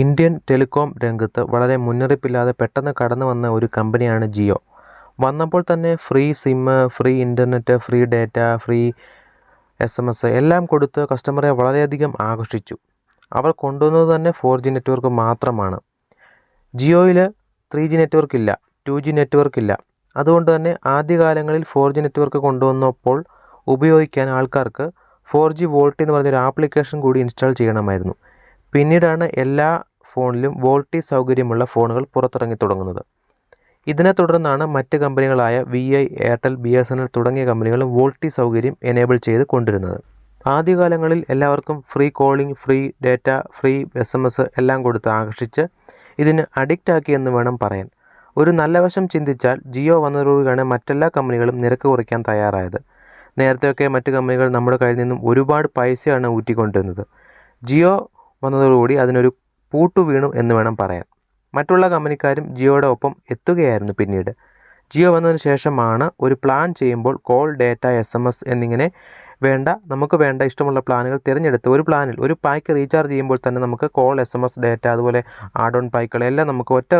Indian telecom രംഗത്ത് വളരെ മുന്നറിയിപ്പില്ലാതെ പെട്ടെന്ന് കടന്നു വന്ന ഒരു കമ്പനിയാണ് ജിയോ. വന്നപ്പോൾ തന്നെ free SIM free internet free data free S M S എല്ലാം കൊടുത്ത് കസ്റ്റമറെ വളരെയധികം ആകർഷിച്ചു. അവർ കൊണ്ടുവന്നത് തന്നെ ഫോർ ജി നെറ്റ്വർക്ക് മാത്രമാണ്. ജിയോയിൽ ത്രീ ജി നെറ്റ്വർക്ക് ഇല്ല ടു ജി നെറ്റ്വർക്ക് ഇല്ല. അതുകൊണ്ട് തന്നെ ആദ്യകാലങ്ങളിൽ ഫോർ ജി നെറ്റ്വർക്ക് കൊണ്ടുവന്നപ്പോൾ ഉപയോഗിക്കാൻ ആൾക്കാർക്ക് ഫോർ ജി വോൾട്ട് എന്ന് പറഞ്ഞൊരു ആപ്ലിക്കേഷൻ കൂടി ഇൻസ്റ്റാൾ ചെയ്യണമായിരുന്നു. പിന്നീടാണ് എല്ലാ ഫോണിലും വോൾട്ടേജ് സൗകര്യമുള്ള ഫോണുകൾ പുറത്തിറങ്ങി തുടങ്ങുന്നത്. ഇതിനെ തുടർന്നാണ് മറ്റ് കമ്പനികളായ V I Airtel B S N L തുടങ്ങിയ കമ്പനികളും വോൾട്ടി സൗകര്യം എനേബിൾ ചെയ്ത് കൊണ്ടിരുന്നത് ആദ്യകാലങ്ങളിൽ എല്ലാവർക്കും free calling free data free S M S എല്ലാം കൊടുത്ത് ആകർഷിച്ച് ഇതിന് അഡിക്റ്റ് ആക്കി എന്ന് വേണം പറയാൻ. ഒരു നല്ല വശം ചിന്തിച്ചാൽ ജിയോ വന്നതോടുകൂടിയാണ് മറ്റെല്ലാ കമ്പനികളും നിരക്ക് കുറയ്ക്കാൻ തയ്യാറായത്. നേരത്തെയൊക്കെ മറ്റ് കമ്പനികൾ നമ്മുടെ കയ്യിൽ നിന്നും ഒരുപാട് പൈസയാണ് ഊറ്റിക്കൊണ്ടിരുന്നത്. ജിയോ വന്നതോടുകൂടി അതിനൊരു പൂട്ടു വീണു എന്ന് വേണം പറയാൻ. മറ്റുള്ള കമ്പനിക്കാരും ജിയോയുടെ ഒപ്പം എത്തുകയായിരുന്നു പിന്നീട്. ജിയോ വന്നതിന് ശേഷമാണ് ഒരു പ്ലാൻ ചെയ്യുമ്പോൾ call data S M S എന്നിങ്ങനെ വേണ്ട നമുക്ക് വേണ്ട ഇഷ്ടമുള്ള പ്ലാനുകൾ തിരഞ്ഞെടുത്ത് ഒരു പ്ലാനിൽ ഒരു പായ്ക്ക് റീചാർജ് ചെയ്യുമ്പോൾ തന്നെ നമുക്ക് call S M S data അതുപോലെ ആഡ് ഓൺ പായ്ക്കൾ എല്ലാം നമുക്ക് ഒറ്റ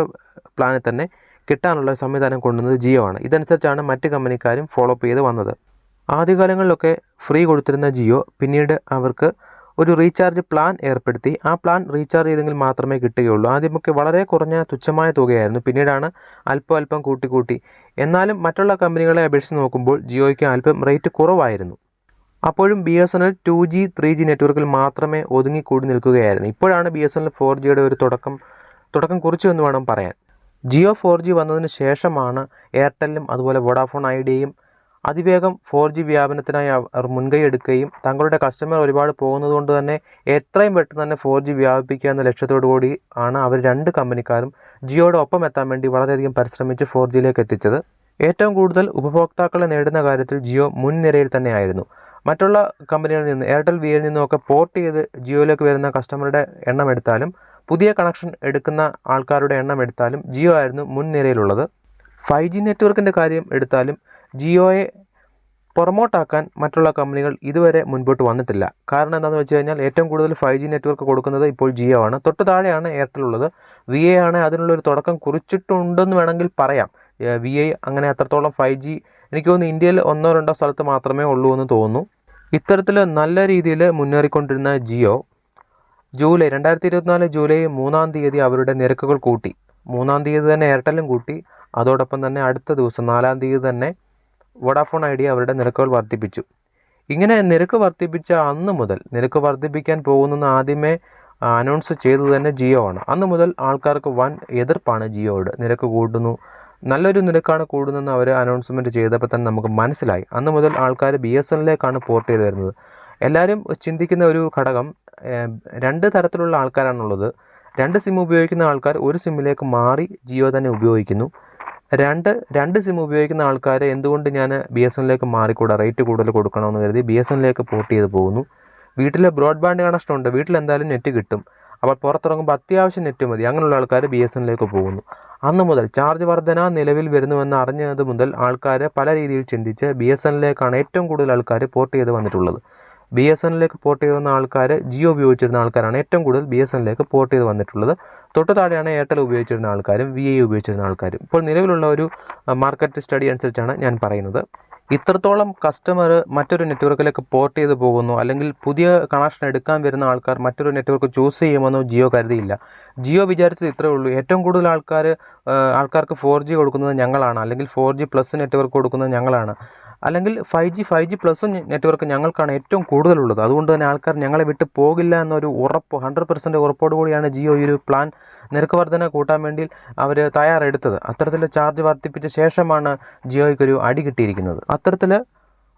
പ്ലാനിൽ തന്നെ കിട്ടാനുള്ള സംവിധാനം കൊണ്ടുവന്നത് ജിയോ ആണ്. ഇതനുസരിച്ചാണ് മറ്റ് കമ്പനിക്കാരും ഫോളോ അപ്പ് ചെയ്ത് വന്നത്. ആദ്യകാലങ്ങളിലൊക്കെ ഫ്രീ കൊടുത്തിരുന്ന ജിയോ പിന്നീട് അവർക്ക് ഒരു റീചാർജ് പ്ലാൻ ഏർപ്പെടുത്തി. ആ പ്ലാൻ റീചാർജ് ചെയ്തെങ്കിൽ മാത്രമേ കിട്ടുകയുള്ളൂ. ആദ്യമൊക്കെ വളരെ കുറഞ്ഞ തുച്ഛമായ തുകയായിരുന്നു. പിന്നീടാണ് അല്പം അല്പം കൂട്ടി കൂട്ടി. എന്നാലും മറ്റുള്ള കമ്പനികളെ അപേക്ഷിച്ച് നോക്കുമ്പോൾ ജിയോയ്ക്ക് അല്പം റേറ്റ് കുറവായിരുന്നു. അപ്പോഴും B S N L two G three G നെറ്റ്വർക്കിൽ മാത്രമേ ഒതുങ്ങിക്കൂടി നിൽക്കുകയായിരുന്നു. ഇപ്പോഴാണ് B S N L four ജിയുടെ ഒരു തുടക്കം തുടക്കം കുറിച്ചു എന്ന് വേണം പറയാൻ. ജിയോ ഫോർ ജി വന്നതിന് ശേഷമാണ് എയർടെല്ലും അതുപോലെ വോഡാഫോൺ ഐഡിയയും അതിവേഗം ഫോർ ജി വ്യാപനത്തിനായി അവർ മുൻകൈ എടുക്കുകയും തങ്ങളുടെ കസ്റ്റമർ ഒരുപാട് പോകുന്നത് കൊണ്ട് തന്നെ എത്രയും പെട്ടെന്ന് തന്നെ ഫോർ ജി വ്യാപിപ്പിക്കുക എന്ന ലക്ഷ്യത്തോടു കൂടി ആണ് അവർ രണ്ട് കമ്പനിക്കാരും ജിയോയുടെ ഒപ്പം എത്താൻ വേണ്ടി വളരെയധികം പരിശ്രമിച്ച് ഫോർ ജിയിലേക്ക് എത്തിച്ചത്. ഏറ്റവും കൂടുതൽ ഉപഭോക്താക്കളെ നേടുന്ന കാര്യത്തിൽ ജിയോ മുൻനിരയിൽ തന്നെയായിരുന്നു മറ്റുള്ള കമ്പനികളിൽ നിന്ന് എയർടെൽ വിയിൽ നിന്നുമൊക്കെ പോർട്ട് ചെയ്ത് ജിയോയിലേക്ക് വരുന്ന കസ്റ്റമറുടെ എണ്ണം എടുത്താലും പുതിയ കണക്ഷൻ എടുക്കുന്ന ആൾക്കാരുടെ എണ്ണം എടുത്താലും ജിയോ ആയിരുന്നു മുൻനിരയിലുള്ളത് ഫൈവ് ജി നെറ്റ്വർക്കിന്റെ കാര്യം എടുത്താലും ജിയോയെ പ്രൊമോട്ടാക്കാൻ മറ്റുള്ള കമ്പനികൾ ഇതുവരെ മുൻപോട്ട് വന്നിട്ടില്ല. കാരണം എന്താണെന്ന് വെച്ച് കഴിഞ്ഞാൽ ഏറ്റവും കൂടുതൽ ഫൈവ് ജി നെറ്റ്വർക്ക് കൊടുക്കുന്നത് ഇപ്പോൾ ജിയോ ആണ്. തൊട്ട് താഴെയാണ് എയർടെൽ ഉള്ളത്. വി എ ആണ് അതിനുള്ളൊരു തുടക്കം കുറിച്ചിട്ടുണ്ടെന്ന് വേണമെങ്കിൽ പറയാം. വി ഐ അങ്ങനെ അത്രത്തോളം ഫൈവ് ജി എനിക്ക് തോന്നുന്നു ഇന്ത്യയിൽ ഒന്നോ രണ്ടോ സ്ഥലത്ത് മാത്രമേ ഉള്ളൂ എന്ന് തോന്നുന്നു. ഇത്തരത്തിൽ നല്ല രീതിയിൽ മുന്നേറിക്കൊണ്ടിരുന്ന ജിയോ ജൂലൈ രണ്ടായിരത്തി ഇരുപത്തിനാല് ജൂലൈ മൂന്നാം തീയതി അവരുടെ നിരക്കുകൾ കൂട്ടി. മൂന്നാം തീയതി തന്നെ എയർടെല്ലും കൂട്ടി. അതോടൊപ്പം തന്നെ അടുത്ത ദിവസം നാലാം തീയതി തന്നെ വോഡാഫോൺ ഐഡിയ അവരുടെ നിരക്കുകൾ വർദ്ധിപ്പിച്ചു. ഇങ്ങനെ നിരക്ക് വർദ്ധിപ്പിച്ച അന്ന് മുതൽ നിരക്ക് വർദ്ധിപ്പിക്കാൻ പോകുന്നെന്ന് ആദ്യമേ അനൗൺസ് ചെയ്തത് തന്നെ ജിയോ ആണ്. അന്ന് മുതൽ ആൾക്കാർക്ക് വൻ എതിർപ്പാണ് ജിയോയോട്. നിരക്ക് കൂടുന്നു. നല്ലൊരു നിരക്കാണ് കൂടുന്നതെന്ന് അവർ അനൗൺസ്മെന്റ് ചെയ്തപ്പോൾ തന്നെ നമുക്ക് മനസ്സിലായി. അന്ന് മുതൽ ആൾക്കാർ ബി എസ് എന്നിലേക്കാണ് പോർട്ട് ചെയ്ത് വരുന്നത്. എല്ലാവരും ചിന്തിക്കുന്ന ഒരു ഘടകം രണ്ട് തരത്തിലുള്ള ആൾക്കാരാണുള്ളത്. രണ്ട് സിം ഉപയോഗിക്കുന്ന ആൾക്കാർ ഒരു സിമ്മിലേക്ക് മാറി ജിയോ തന്നെ ഉപയോഗിക്കുന്നു. രണ്ട് രണ്ട് സിം ഉപയോഗിക്കുന്ന ആൾക്കാർ എന്തുകൊണ്ട് ഞാൻ ബി എസ് എന്നിലേക്ക് മാറിക്കൂടാ? റേറ്റ് കൂടുതൽ കൊടുക്കണമെന്ന് കരുതി ബി എസ് എന്നിലേക്ക് പോർട്ട് ചെയ്ത് പോകുന്നു. വീട്ടിൽ ബ്രോഡ്ബാൻഡ് കണക്ഷൻ ഉണ്ട്. വീട്ടിൽ എന്തായാലും നെറ്റ് കിട്ടും. അപ്പോൾ പുറത്തിറങ്ങുമ്പോൾ അത്യാവശ്യം നെറ്റ് മതി. അങ്ങനെയുള്ള ആൾക്കാർ ബി എസ് എന്നിലേക്ക് പോകുന്നു. അന്ന് മുതൽ ചാർജ് വർധന നിലവിൽ വരുന്നുവെന്ന് അറിഞ്ഞത് മുതൽ ആൾക്കാർ പല രീതിയിൽ ചിന്തിച്ച് ബി എസ് എന്നിലേക്കാണ് ഏറ്റവും കൂടുതൽ ആൾക്കാർ പോർട്ട് ചെയ്ത് വന്നിട്ടുള്ളത്. ബി എസ് എന്നിലേക്ക് പോർട്ട് ചെയ്ത് വന്ന ആൾക്കാർ ജിയോ ഉപയോഗിച്ചിരുന്ന ആൾക്കാരാണ് ഏറ്റവും കൂടുതൽ ബി എസ് എന്നിലേക്ക് പോർട്ട് ചെയ്ത് വന്നിട്ടുള്ളത്. തൊട്ട് താഴെയാണ് എയർടെൽ ഉപയോഗിച്ചിരുന്ന ആൾക്കാരും വി ഐ ഉപയോഗിച്ചിരുന്ന ആൾക്കാരും. ഇപ്പോൾ നിലവിലുള്ള ഒരു മാർക്കറ്റ് സ്റ്റഡി അനുസരിച്ചാണ് ഞാൻ പറയുന്നത്. ഇത്രത്തോളം കസ്റ്റമർ മറ്റൊരു നെറ്റ്വർക്കിലേക്ക് പോർട്ട് ചെയ്ത് പോകുന്നു അല്ലെങ്കിൽ പുതിയ കണക്ഷൻ എടുക്കാൻ വരുന്ന ആൾക്കാർ മറ്റൊരു നെറ്റ്വർക്ക് ചൂസ് ചെയ്യുമെന്നോ ജിയോ കരുതിയില്ല. ജിയോ വിചാരിച്ചത് ഇത്രേ ഉള്ളൂ. ഏറ്റവും കൂടുതൽ ആൾക്കാർ ആൾക്കാർക്ക് ഫോർ ജി കൊടുക്കുന്നത് ഞങ്ങളാണ് അല്ലെങ്കിൽ ഫോർ ജി പ്ലസ് നെറ്റ്വർക്ക് കൊടുക്കുന്നത് ഞങ്ങളാണ്. അല്ലെങ്കിൽ five G five G plus network ഞങ്ങൾക്കാണ് ഏറ്റവും കൂടുതലുള്ളത്. അതുകൊണ്ട് തന്നെ ആൾക്കാർ ഞങ്ങളെ വിട്ട് പോകില്ല എന്നൊരു ഉറപ്പ് ഹൺഡ്രഡ് പെർസെന്റ് ഉറപ്പോട് കൂടിയാണ് ജിയോ ഈ ഒരു പ്ലാൻ നിരക്ക് വർധന കൂട്ടാൻ വേണ്ടി അവർ തയ്യാറെടുത്തത്. അത്തരത്തിൽ ചാർജ് വർദ്ധിപ്പിച്ച ശേഷമാണ് ജിയോയ്ക്കൊരു അടി കിട്ടിയിരിക്കുന്നത്. അത്തരത്തിൽ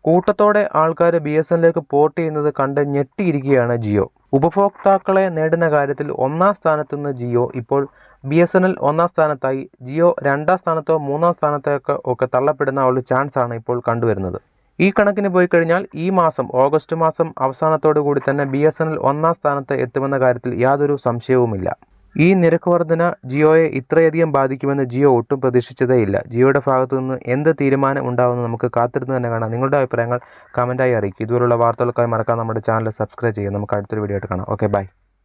കൂട്ടത്തോടെ ആൾക്കാർ ബി എസ് എന്നിലേക്ക് പോർട്ട് ചെയ്യുന്നത് കണ്ട് ഞെട്ടിയിരിക്കുകയാണ് ജിയോ. ഉപഭോക്താക്കളെ നേടുന്ന കാര്യത്തിൽ ഒന്നാം സ്ഥാനത്ത് നിന്ന് ജിയോ ഇപ്പോൾ ബി എസ് എൻ എൽ ഒന്നാം സ്ഥാനത്തായി. ജിയോ രണ്ടാം സ്ഥാനത്തോ മൂന്നാം സ്ഥാനത്തേക്ക് ഒക്കെ തള്ളപ്പെടുന്ന ഒരു ചാൻസ് ആണ് ഇപ്പോൾ കണ്ടുവരുന്നത്. ഈ കണക്കിന് പോയി കഴിഞ്ഞാൽ ഈ മാസം ഓഗസ്റ്റ് മാസം അവസാനത്തോടു കൂടി തന്നെ ബി എസ് എൻ എൽ ഒന്നാം സ്ഥാനത്ത് എത്തുമെന്ന കാര്യത്തിൽ യാതൊരു സംശയവുമില്ല. ഈ നിരക്ക് വർധന ജിയോയെ ഇത്രയധികം ബാധിക്കുമെന്ന് ജിയോ ഒട്ടും പ്രതീക്ഷിച്ചതേയില്ല. ജിയോയുടെ ഭാഗത്തു നിന്ന് എന്ത് തീരുമാനം ഉണ്ടാവുമെന്ന് നമുക്ക് കാത്തിരുന്ന് തന്നെ കാണാം. നിങ്ങളുടെ അഭിപ്രായങ്ങൾ കമന്റായി അറിയിക്കും. ഇതുപോലുള്ള വാർത്തകൾക്കായി മറക്കാൻ നമ്മുടെ ചാനൽ സബ്സ്ക്രൈബ് ചെയ്യുക. നമുക്ക് അടുത്തൊരു വീഡിയോ ആയിട്ട് കാണാം. Okay bye